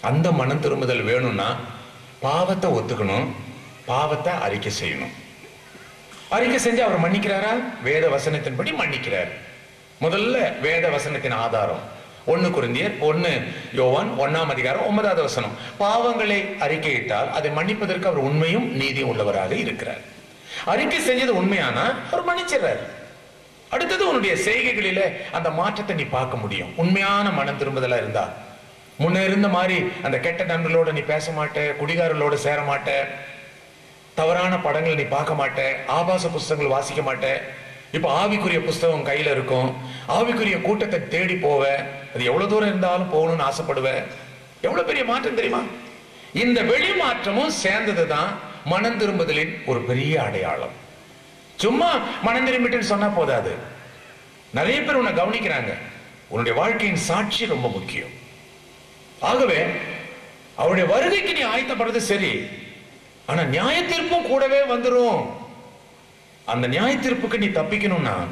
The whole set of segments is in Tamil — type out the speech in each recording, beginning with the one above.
அந்த மனம் திரும்புதல் வேணும்னா பாவத்தை ஒத்துக்கணும் பாவத்தை அறிக்கை செய்யணும். அறிக்கை செஞ்சு அவர் மன்னிக்கிறாரா? வேத வசனத்தின்படி மன்னிக்கிறார். முதல்ல வேத வசனத்தின் ஆதாரம். ஒன்னு குருந்தியர் ஒன்னு யோவான் ஒன்னாம் அதிகாரம் ஒன்பதாவது வசனம். பாவங்களை அறிக்கையிட்டால் அதை மன்னிப்பதற்கு அவர் உண்மையும் நீதியும் உள்ளவராக இருக்கிறார். அறிக்கை செஞ்சது உண்மையானா? அவர் மன்னிச்சிடுறாரு. அடுத்தது உன்னுடைய செய்கைகளில அந்த மாற்றத்தை நீ பார்க்க முடியும். உண்மையான மனம் திரும்புதலா இருந்தா முன்ன இருந்த மாதிரி அந்த கெட்ட நண்பர்களோட நீ பேச மாட்ட குடிகாரர்களோட சேர மாட்ட தவறான படங்களை நீ பார்க்க மாட்ட ஆபாச புஸ்தகங்கள் வாசிக்க மாட்ட இப்போ ஆவிக்குரிய புஸ்தகம் கையில இருக்கும். ஆவிக்குரிய கூட்டத்தை தேடி போவ. அது எவ்வளவு தூரம் இருந்தாலும் போகணும்னு ஆசைப்படுவ. எவ்வளவு பெரிய மாற்றம் தெரியுமா? இந்த வெளி மாற்றமும் சேர்ந்தது தான் மனம் திரும்புதலின் ஒரு பெரிய அடையாளம். சும்மா மனம் திரும்பிட்டுன்னு சொன்னா போதாது. நிறைய பேர் உன்னை கவனிக்கிறாங்க. உன்னுடைய வாழ்க்கையின் சாட்சி ரொம்ப முக்கியம். ஆகவே அவருடைய வருகைக்கு நீ ஆயத்தப்படுறது சரி. ஆனா நியாய தீர்ப்பும் கூடவே வந்துடும் அந்த நியாய தீர்ப்புக்கு நீ தப்பிக்கணும்னா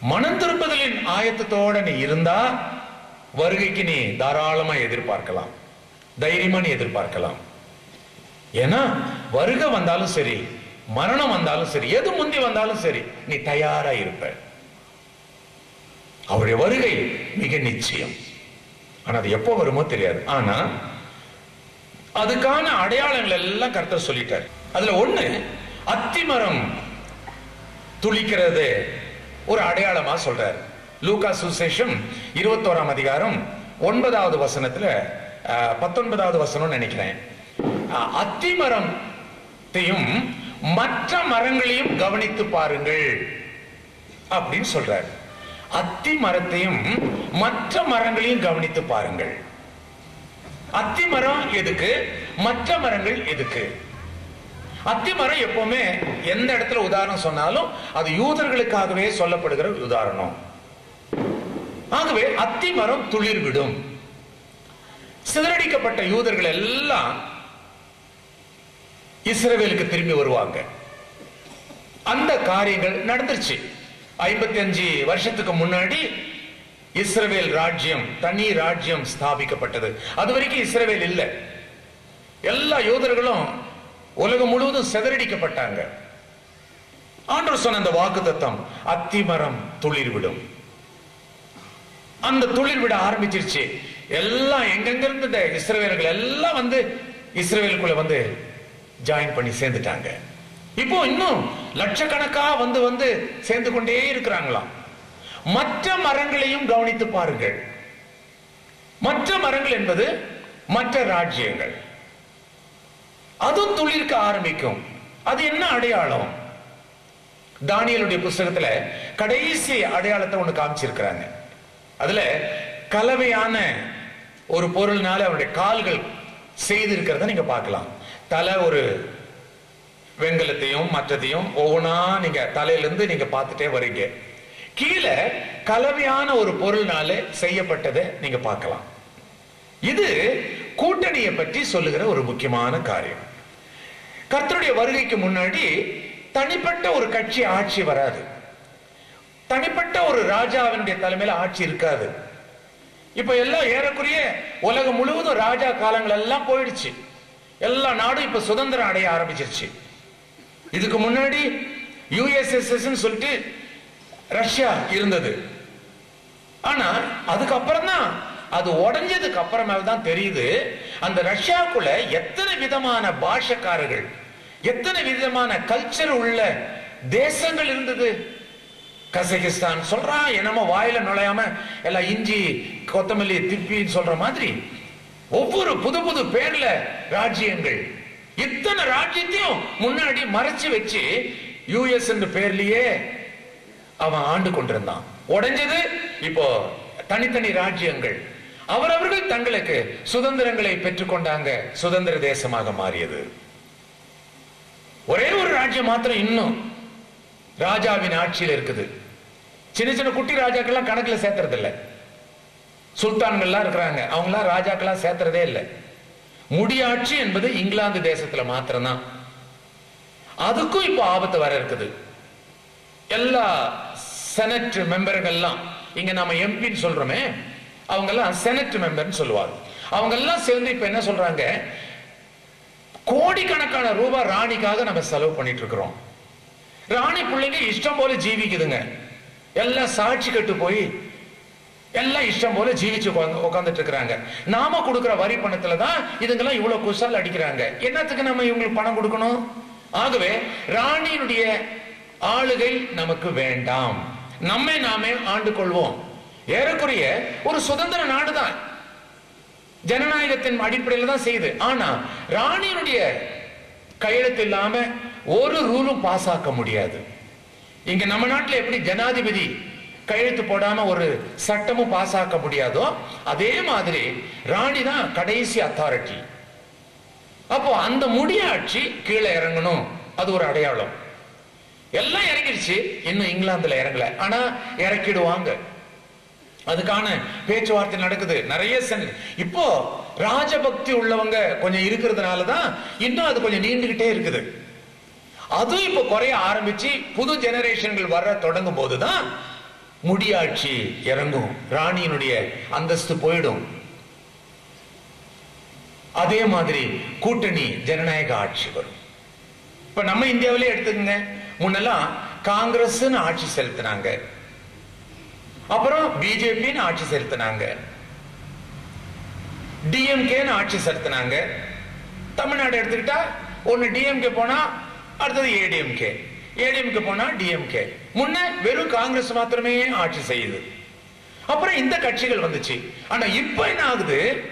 மனம் திருப்புதலின் ஆயத்தத்தோட நீ இருந்தா வருகைக்கு நீ தாராளமா எதிர்பார்க்கலாம். தைரியமா நீ எதிர்பார்க்கலாம். ஏன்னா வருகை வந்தாலும் சரி மரணம் வந்தாலும் சரி எது முந்தி வந்தாலும் சரி நீ தயாரா இருப்ப. அவருடைய வருகை மிக நிச்சயம். ஆனா அது எப்போ வருமோ தெரியாது. ஆனா அதுக்கான அடையாளங்கள் எல்லாம் கருத்தர் சொல்லிட்டார். அதுல ஒண்ணு அத்திமரம் துளிக்கிறது ஒரு அடையாளமா சொல்றார். லூகா சுசேஷம் இருபத்தோராம் அதிகாரம் ஒன்பதாவது வசனத்துல பத்தொன்பதாவது வசனம் நினைக்கிறேன். அத்திமரத்தையும் மற்ற மரங்களையும் கவனித்து பாருங்கள் அப்படின்னு சொல்றாரு. அத்தி மரத்தையும் மற்ற மரங்களையும் கவனித்து பாருங்கள். அத்தி மரம் எதுக்கு? மற்ற மரங்கள் எதுக்கு? அத்தி மரம் எப்பவுமே எந்த இடத்துல உதாரணம் சொன்னாலும் அது யூதர்களுக்காகவே சொல்லப்படுகிற உதாரணம். ஆகவே அத்தி மரம் துளிர் விடும் சிதறடிக்கப்பட்ட யூதர்கள் எல்லாம் இஸ்ரவேலுக்கு திரும்பி வருவாங்க. அந்த காரியங்கள் நடந்துருச்சு. ஐம்பத்தி அஞ்சு வருஷத்துக்கு முன்னாடி இஸ்ரவேல் ராஜ்யம் தனி ராஜ்யம் ஸ்தாபிக்கப்பட்டது. அது வரைக்கும் இஸ்ரவேல் இல்லை. எல்லா யோதர்களும் உலகம் முழுவதும் சிதறடிக்கப்பட்டாங்க. ஆண்டவர் சொன்ன அந்த வாக்கு தத்தம் அத்திமரம் துளிர் விடும் அந்த துளிர் விட ஆரம்பிச்சிருச்சு. எல்லாம் எங்கெங்க இருந்து இந்த இஸ்ரவேலர்கள் எல்லாம் வந்து இஸ்ரேலுக்குள்ள வந்து ஜாயின் பண்ணி சேர்ந்துட்டாங்க. இப்போ இன்னும் லட்சக்கணக்கா வந்து வந்து சேர்ந்து கொண்டே இருக்கிறாங்களாம். மற்ற மரங்களையும் கவனித்து பாருங்கள். மற்ற மரங்கள் என்பது மற்ற ராஜ்யங்கள். அதுவும் துளிர்க்க ஆரம்பிக்கும். அது என்ன அடையாளம்? தானியலுடைய புஸ்தகத்துல கடைசி அடையாளத்தை ஒண்ணு காமிச்சிருக்கிறாங்க. அதுல கலவையான ஒரு பொருள்னால அவருடைய கால்கள் செய்திருக்கிறத நீங்க பார்க்கலாம். தலை ஒரு வெங்கலத்தையும் மற்றதையும் ஒவ்வொன்றா நீங்க தலையிலிருந்து நீங்க பார்த்துட்டே வரீங்க. கீழே கலவையான ஒரு பொருள்னால செய்யப்பட்டதை நீங்க பார்க்கலாம். இது கூட்டணியை பற்றி சொல்லுகிற ஒரு முக்கியமான காரியம். கர்த்தருடைய வருகைக்கு முன்னாடி தனிப்பட்ட ஒரு கட்சி ஆட்சி வராது. தனிப்பட்ட ஒரு ராஜாவினுடைய தலைமையில ஆட்சி இருக்காது. இப்ப எல்லாம் ஏறக்குறைய உலகம் முழுவதும் ராஜா காலங்கள் எல்லாம் போயிடுச்சு. எல்லா நாடும் இப்ப சுதந்திரம் அடைய ஆரம்பிச்சிருச்சு. இதுக்கு முன்னாடி யுஎஸ்எஸ்எஸ் சொல்லிட்டு ரஷ்யா இருந்தது. ஆனா அதுக்கப்புறம் தான் அது உடஞ்சதுக்கு அப்புறமே தான் தெரியுது அந்த ரஷ்யாக்குள்ள எத்தனை விதமான பாஷக்காரர்கள் எத்தனை விதமான கல்ச்சர் உள்ள தேசங்கள் இருந்தது? கசகிஸ்தான் சொல்றான் என்னமோ வாயில நுழையாம எல்லாம் இஞ்சி கொத்தமல்லி திப்பின்னு சொல்ற மாதிரி ஒவ்வொரு புது புது பேர்ல ராஜ்யங்கள் இத்தனை ராஜ்யத்தையும் முன்னாடி மறைச்சு வச்சு யுஎஸ் என்ற பேர்லயே அவன் ஆண்டு கொண்டிருந்தான். உடைஞ்சது இப்போ தனித்தனி ராஜ்யங்கள். அவரவர்கள் தங்களுக்கு சுதந்திரங்களை பெற்றுக்கொண்டாங்க சுதந்திர தேசமாக மாறியது. ஒரே ஒரு ராஜ்யம் மாத்திரம் இன்னும் ராஜாவின் ஆட்சியில் இருக்குது. சின்ன சின்ன குட்டி ராஜாக்கள்லாம் கணக்குல சேர்த்துறது இல்ல சுல்தான்கள்லாம் இருக்கிறாங்க. அவங்களாம் ராஜாக்கெல்லாம் சேர்த்துறதே இல்லை. முடியாட்சி என்பது இங்கிலாந்து தேசத்துல மாத்திரம்தான். அதுக்கும் இப்போ ஆபத்து வர இருக்குது. எல்லா செனட் மெம்பர்கள்லாம் இங்க நாம எம்பின்னு சொல்றோமே அவங்க எல்லாம் செனட் மெம்பர்னு சொல்லுவாங்க. அவங்க எல்லாம் சேர்ந்து இப்ப என்ன சொல்றாங்க? கோடிக்கணக்கான ரூபாய் ராணிக்காக நம்ம செலவு பண்ணிட்டு இருக்கிறோம் ராணி பிள்ளைங்க இஷ்டம் போல ஜீவிக்குதுங்க. எல்லாம் சாட்சி கட்டு போய் எல்லாம் இஷ்டம் போல ஜீவிச்சு உட்காந்துட்டு இருக்கிறாங்க நாம கொடுக்குற வரி பணத்துல தான் இதுங்கெல்லாம் இவ்வளவு குசால் அடிக்கிறாங்க. என்னத்துக்கு நம்ம இவங்களுக்கு பணம் கொடுக்கணும்? ஆகவே ராணியினுடைய ஆளுகை நமக்கு வேண்டாம். நம்மை நாமே ஆண்டு கொள்வோம். ஏறக்குறைய ஒரு சுதந்திர நாடுதான். ஜனநாயகத்தின் அடிப்படையில் தான் செய்யுது. ஆனா ராணியினுடைய கையெழுத்து இல்லாம ஒரு ரூலும் பாஸ் ஆக்க முடியாது. இங்க நம்ம நாட்டில் எப்படி ஜனாதிபதி கையெழுத்து போடாம ஒரு சட்டமும் பாஸ் ஆக்க முடியாதோ அதே மாதிரி ராணி தான் கடைசி அத்தாரிட்டி அப்போ அந்த முடியாட்சி கீழே இறங்கணும். அது ஒரு அடையாளம். எல்லாம் இறங்கிடுச்சு. இன்னும் இங்கிலாந்துல இறங்கல. ஆனா இறக்கிடுவாங்க. அதுக்கான பேச்சுவார்த்தை நடக்குது. நிறைய சென் இப்போ ராஜபக்தி உள்ளவங்க கொஞ்சம் இருக்கிறதுனால தான் இன்னும் அது கொஞ்சம் நீண்டுகிட்டே இருக்குது. அதுவும் இப்போ குறைய ஆரம்பிச்சு புது ஜெனரேஷன்கள் வர தொடங்கும் போதுதான் முடியாட்சி இறங்கும். ராணியினுடைய அந்தஸ்து போயிடும். அதே மாதிரி கூட்டணி ஜனநாயக ஆட்சி வரும். இப்ப நம்ம இந்தியாவிலே எடுத்துக்கங்க. முன்னெல்லாம் காங்கிரஸ் ஆட்சி செலுத்தினாங்க. அப்புறம் பிஜேபின்னு ஆட்சி செலுத்தினாங்க. டிஎம்கேன்னு ஆட்சி செலுத்தினாங்க. தமிழ்நாடு எடுத்துக்கிட்டா ஒன்னு டிஎம்கே போனா அடுத்தது ஏடிஎம்கே. ஏடிஎம்கே போனா டிஎம்கே. முன்ன வெறும் காங்கிரஸ் மாத்திரமே ஆட்சி செய்யுது. அப்புறம் இந்த கட்சிகள் வந்துச்சு. ஆனா இப்ப என்ன ஆகுது?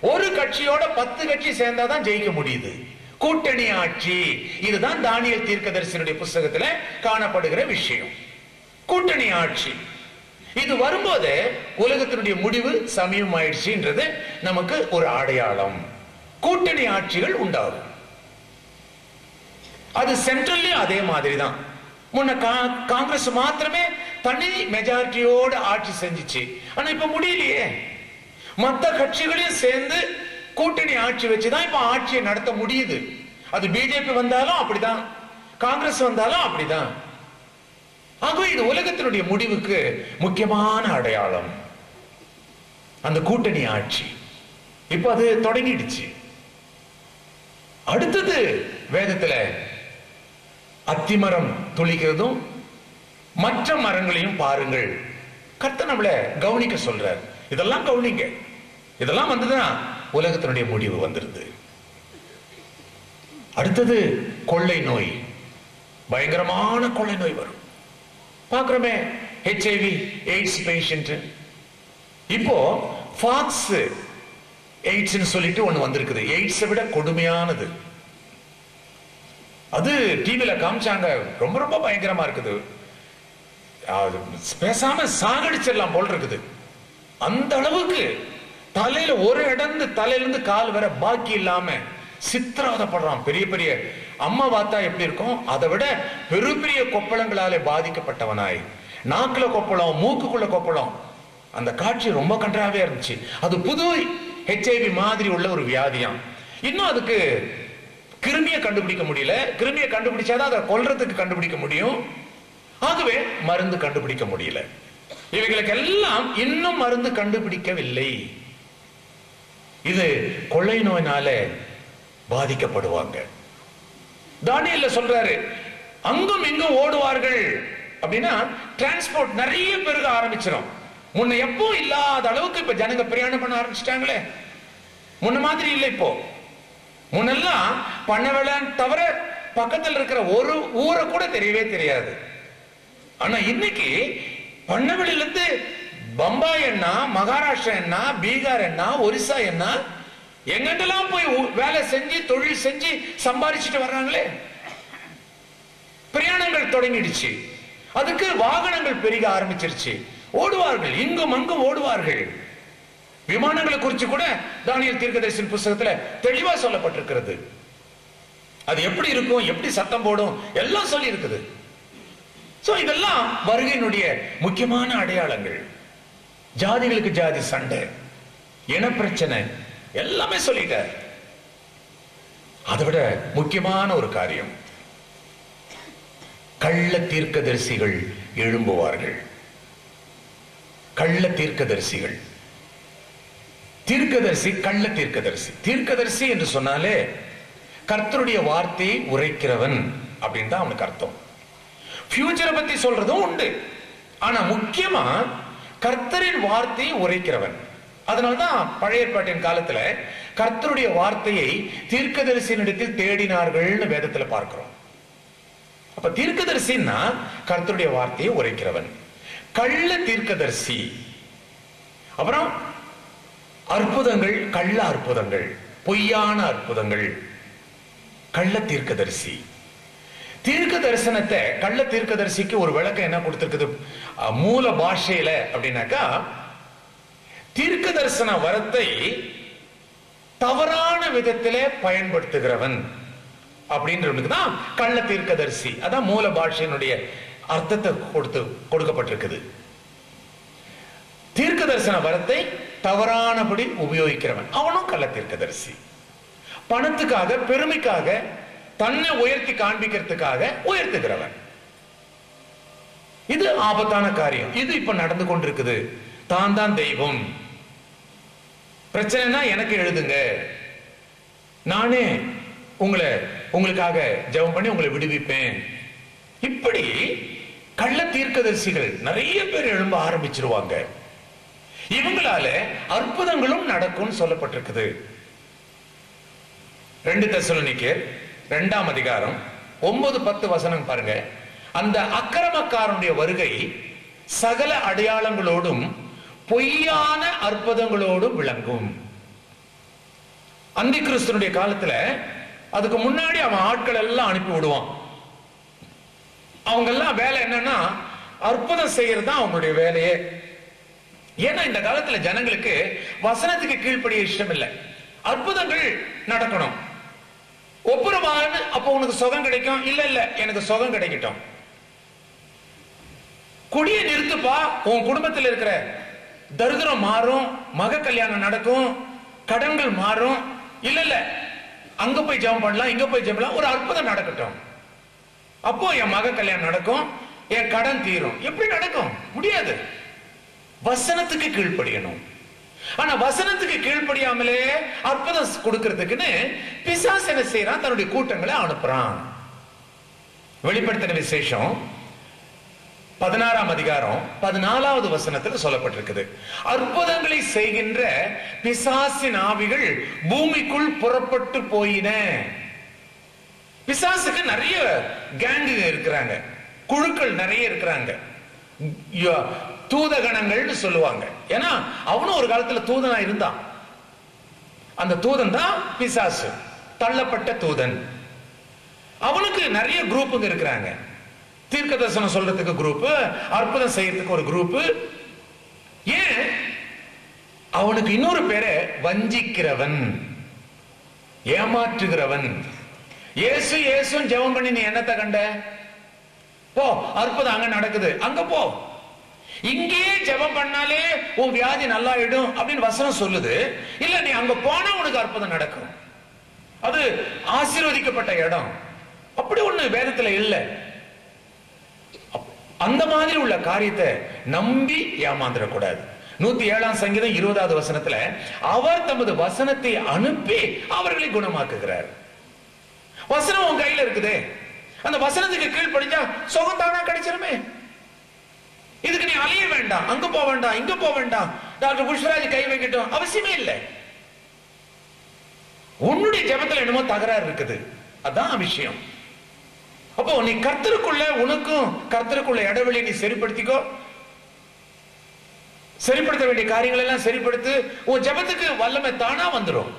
ஒரு கட்சியோட பத்து கட்சி சேர்ந்தாதான் ஜெயிக்க முடியுது. கூட்டணி ஆட்சி. இதுதான் தானியல் தீர்க்கதரிசனுடைய புஸ்தகத்துல காணப்படுகிற விஷயம். கூட்டணி ஆட்சி. இது வரும்போது உலகத்தினுடைய முடிவு சமயம் ஆயிடுச்சுன்றது நமக்கு ஒரு அடையாளம். கூட்டணி ஆட்சிகள் உண்டாகும். அது சென்ட்ரல்லையும் அதே மாதிரி தான் முன்ன கா- காங்கிரஸ் மாத்திரமே தனி மெஜாரிட்டியோட ஆட்சி செஞ்சுச்சு. ஆனா இப்ப முடியலையே. மத்த கட்சிகளையும் சேர்ந்து கூட்டணி ஆட்சி வச்சுதான் இப்ப ஆட்சியை நடத்த முடியுது. அது பிஜேபி வந்தாலும் அப்படிதான். காங்கிரஸ் வந்தாலும் அப்படிதான். ஆக இது உலகத்தினுடைய முடிவுக்கு முக்கியமான அடையாளம். அந்த கூட்டணி ஆட்சி. இப்ப அது தொடங்கிடுச்சு. அடுத்தது வேதத்துல அத்திமரம் துளிக்கிறதும் மற்ற மரங்களையும் பாருங்கள். கர்த்தர் நம்மள கவனிக்க சொல்றார். இதெல்லாம் கவனிங்க. இதெல்லாம் வந்துதுன்னா உலகத்தினுடைய முடிவு வந்துருது. அடுத்தது கொள்ளை நோய். பயங்கரமான கொள்ளை நோய் வரும். பார்க்குறோமே ஹெச்ஐவி எய்ட்ஸ் பேஷண்ட் இப்போ ஃபாக்ஸ் எய்ட்ஸ்ன்னு சொல்லிட்டு ஒன்று வந்திருக்குது. எய்ட்ஸை விட கொடுமையானது. அது டிவியில் காமிச்சாங்க. ரொம்ப ரொம்ப பயங்கரமா இருக்குது. அது பேசாம சாகடிச்சிடலாம் போல் இருக்குது. அந்த அளவுக்கு தலையில ஒரு இடந்து தலையிலிருந்து கால் வர பாக்கி இல்லாம சித்திரவதப்படுறான். பெரிய பெரிய அம்மா வாத்தா எப்படி இருக்கும்? அதை விட பெரு பெரிய கொப்பளங்களாலே பாதிக்கப்பட்டவனாய். நாக்குல கொப்பளம் மூக்குக்குள்ள கொப்பளம். அந்த காட்சி ரொம்ப கன்றாவே இருந்துச்சு. அது புது ஹெச்ஐவி மாதிரி உள்ள ஒரு வியாதியாம். இன்னும் அதுக்கு கிருமியை கண்டுபிடிக்க முடியல. கிருமியை கண்டுபிடிச்சாதான் அதை கொல்றதுக்கு கண்டுபிடிக்க முடியும். ஆகவே மருந்து கண்டுபிடிக்க முடியல. இவைகளுக்கு எல்லாம் இன்னும் மருந்து கண்டுபிடிக்கவில்லை. இது கொள்ளை நோயினால பாதிக்கப்படுவாங்க. தானியல்ல சொல்றாரு அங்கும் இங்கும் ஓடுவார்கள். அப்படின்னா டிரான்ஸ்போர்ட் நிறைய பெருக ஆரம்பிச்சிடும் முன்ன எப்பவும் இல்லாத அளவுக்கு இப்ப ஜனங்க பிரயாணம் பண்ண ஆரம்பிச்சிட்டாங்களே. முன்ன மாதிரி இல்லை இப்போ. முன்னெல்லாம் பண்ணவேலன்னு தவிர பக்கத்தில் இருக்கிற ஒரு ஊரை கூட தெரியவே தெரியாது. ஆனா இன்னைக்கு பண்ணவெளியில இருந்து பம்பாய் என்ன மகாராஷ்டிரா என்ன பீகார் என்ன ஒரிசா என்ன எங்கிட்டலாம் போய் வேலை செஞ்சு தொழில் செஞ்சு சம்பாதிச்சுட்டு வர்றாங்களே? பிரயாணங்கள் தொடங்கிடுச்சு. அதுக்கு வாகனங்கள் பெருக ஆரம்பிச்சிருச்சு. ஓடுவார்கள் இங்கும் அங்கும் ஓடுவார்கள். விமானங்களை குறித்து கூட தானியல் தீர்க்கதரிசன் புஸ்தகத்துல தெளிவா சொல்லப்பட்டிருக்கிறது. அது எப்படி இருக்கும் எப்படி சத்தம் போடும் எல்லாம் சொல்லி இருக்குது சோ இதெல்லாம் வருகையினுடைய முக்கியமான அடையாளங்கள். ஜாதிகளுக்கு ஜாதி சண்டை இனப்பிரச்சனை எல்லாமே சொல்லிட்டார். அதை விட முக்கியமான ஒரு காரியம். கள்ள தீர்க்கதரிசிகள் எழும்புவார்கள். கள்ள தீர்க்கதரிசிகள். தீர்க்கதரிசி கள்ள தீர்க்கதரிசி. தீர்க்கதரிசி என்று சொன்னாலே கர்த்தருடைய வார்த்தையை உரைக்கிறவன் அப்படின்னு தான் அவனுக்கு அர்த்தம். ஃபியூச்சரை பத்தி சொல்றதும் உண்டு. ஆனா முக்கியமா கர்த்தரின் வார்த்தையை உரைக்கிறவன். அதனால்தான் பழைய ஏற்பாட்டின் காலத்துல கர்த்தருடைய வார்த்தையை தீர்க்கதரிசியினிடத்தில் தேடினார்கள்னு வேதத்துல பார்க்கிறோம். அப்ப தீர்க்கதரிசின்னா கர்த்தருடைய வார்த்தையை உரைக்கிறவன். கள்ள தீர்க்கதரிசி. அப்புறம் அற்புதங்கள் கள்ள அற்புதங்கள் பொய்யான அற்புதங்கள். கள்ள தீர்க்கதரிசி. தீர்க்க தரிசனத்தை கள்ள தீர்க்கதரிசிக்கு ஒரு விளக்கம் என்ன கொடுத்திருக்குது? மூல பாஷையில அப்படின்னாக்கா தீர்க்க தரிசன வரத்தை தவறான விதத்தில பயன்படுத்துகிறவன் அப்படின்றவனுக்கு தான் கள்ள தீர்க்கதரிசி. அதான் மூல பாஷையினுடைய அர்த்தத்தை கொடுத்து கொடுக்கப்பட்டிருக்குது. தீர்க்க தரிசன வரத்தை தவறானபடி உபயோகிக்கிறவன். அவனும் கள்ள தீர்க்கதரிசி. பணத்துக்காக பெருமைக்காக தன்னை உயர்த்தி காண்பிக்கிறதுக்காக உயர்த்துகிறவன். இது ஆபத்தான காரியம். இது இப்ப நடந்து கொண்டிருக்குது. தான் தான் தெய்வம். பிரச்சனைனா எனக்கு எழுதுங்க. நானே உங்களை உங்களுக்காக ஜெபம் பண்ணி உங்களை விடுவிப்பேன். இப்படி கள்ள தீர்க்கதரிசிகள் நிறைய பேர் எழும்ப ஆரம்பிச்சிருவாங்க. இவங்களால அற்புதங்களும் நடக்கும்னு சொல்லப்பட்டிருக்குது. ரெண்டு தெசலோனிக்கேர் ரெண்டாம் அதிகாரம் ஒன்பது பத்து வசனம் பாருங்க. அந்த அக்கிரமக்காரனுடைய வருகை சகல அடையாளங்களோடும் பொய்யான அற்புதங்களோடும் விளங்கும். அந்தி கிறிஸ்தனுடைய காலத்துல அதுக்கு முன்னாடி அவன் ஆட்கள் எல்லாம் அனுப்பி விடுவான். அவங்க எல்லாம் வேலை என்னன்னா அற்புதம் செய்யறது தான் அவங்களுடைய வேலையே. ஏன்னா இந்த காலத்துல ஜனங்களுக்கு வசனத்துக்கு கீழ்ப்படிய இஷ்டம் இல்லை அற்புதங்கள் நடக்கணும். ஒப்புரவான்னு அப்போ உனக்கு சுகம் கிடைக்கும்? இல்ல இல்ல எனக்கு சுகம் கிடைக்கட்டும். குடியை நிறுத்துப்பா உன் குடும்பத்தில் இருக்கிற தரிதிரம் மாறும் மக கல்யாணம் நடக்கும் கடன்கள் மாறும். இல்ல இல்ல அங்க போய் ஜெபம் பண்ணலாம் இங்க போய் ஜெபம் பண்ணலாம் ஒரு அற்புதம் நடக்கட்டும். அப்போ என் மக கல்யாணம் நடக்கும் என் கடன் தீரும். எப்படி நடக்கும்? முடியாது. வசனத்துக்கு கீழ்ப்படியணும். ஆனா வசனத்துக்கு கீழ்ப்படியாமலே அற்புதம் கொடுக்கறதுக்குன்னு பிசாசு என்ன செய்யறான் தன்னுடைய கூட்டங்களை அனுப்புறான். வெளிப்படுத்தின விசேஷம் பதினாறாம் அதிகாரம் பதினாலாவது வசனத்தில் சொல்லப்பட்டிருக்குது. அற்புதங்களை செய்கின்ற பிசாசின் ஆவிகள் பூமிக்குள் புறப்பட்டு போயின. பிசாசுக்கு நிறைய கேங்கு இருக்கிறாங்க. குழுக்கள் நிறைய இருக்கிறாங்க. தூதகணங்கள்னு சொல்லுவாங்க. ஏன்னா அவனும் ஒரு காலத்துல தூதனா இருந்தான். அந்த தூதன் தான் பிசாசு தள்ளப்பட்ட தூதன். அவனுக்கு நிறைய குரூப்புங்க இருக்கிறாங்க. தீர்க்க தரிசனம் சொல்றதுக்கு குரூப் அற்புதம் செய்யறதுக்கு ஒரு குரூப் ஏன்? அவனுக்கு இன்னொரு பேரை வஞ்சிக்கிறவன். ஏமாற்றுகிறவன். ஏசு இயேசுன்னு ஜெபம் பண்ணி நீ என்னத்தை கண்ட? போ அற்புதம் அங்க நடக்குது. அங்க போ. இங்கேயே ஜெபம் பண்ணாலே உன் வியாதி நல்லாயிடும் அப்படின்னு வசனம் சொல்லுது. இல்ல நீ அங்க போனா உனக்கு அற்புதம் நடக்கும். அது ஆசீர்வதிக்கப்பட்ட இடம். அப்படி ஒண்ணு வேதத்துல இல்ல. அந்த மாதிரி உள்ள காரியத்தை நம்பி ஏமாந்துடக்கூடாது. நூத்தி ஏழாம் சங்கீதம் இருபதாவது வசனத்துல அவர் தமது வசனத்தை அனுப்பி அவர்களை குணமாக்குகிறார். வசனம் உன் கையில இருக்குதே. அந்த வசனத்துக்கு கீழ்படிஞ்சா சுகம் தானா கிடைச்சிருமே? இதுக்கு நீ அலைய வேண்டாம். அங்க போக வேண்டாம். இங்க போக வேண்டாம். டாக்டர் புஷ்பராஜ் கை வைக்கட்டும். அவசியமே இல்லை. உன்னுடைய ஜெபத்துல என்னமோ தகராறு இருக்குது. அதான் விஷயம். அப்போ நீ கர்த்தருக்குள்ள உனக்கும் கர்த்தருக்குள்ள இடைவெளியை நீ சரிப்படுத்திக்கோ. சரிப்படுத்த வேண்டிய காரியங்கள் எல்லாம் சரிப்படுத்து உன் ஜெபத்துக்கு வல்லமை தானா வந்துடும்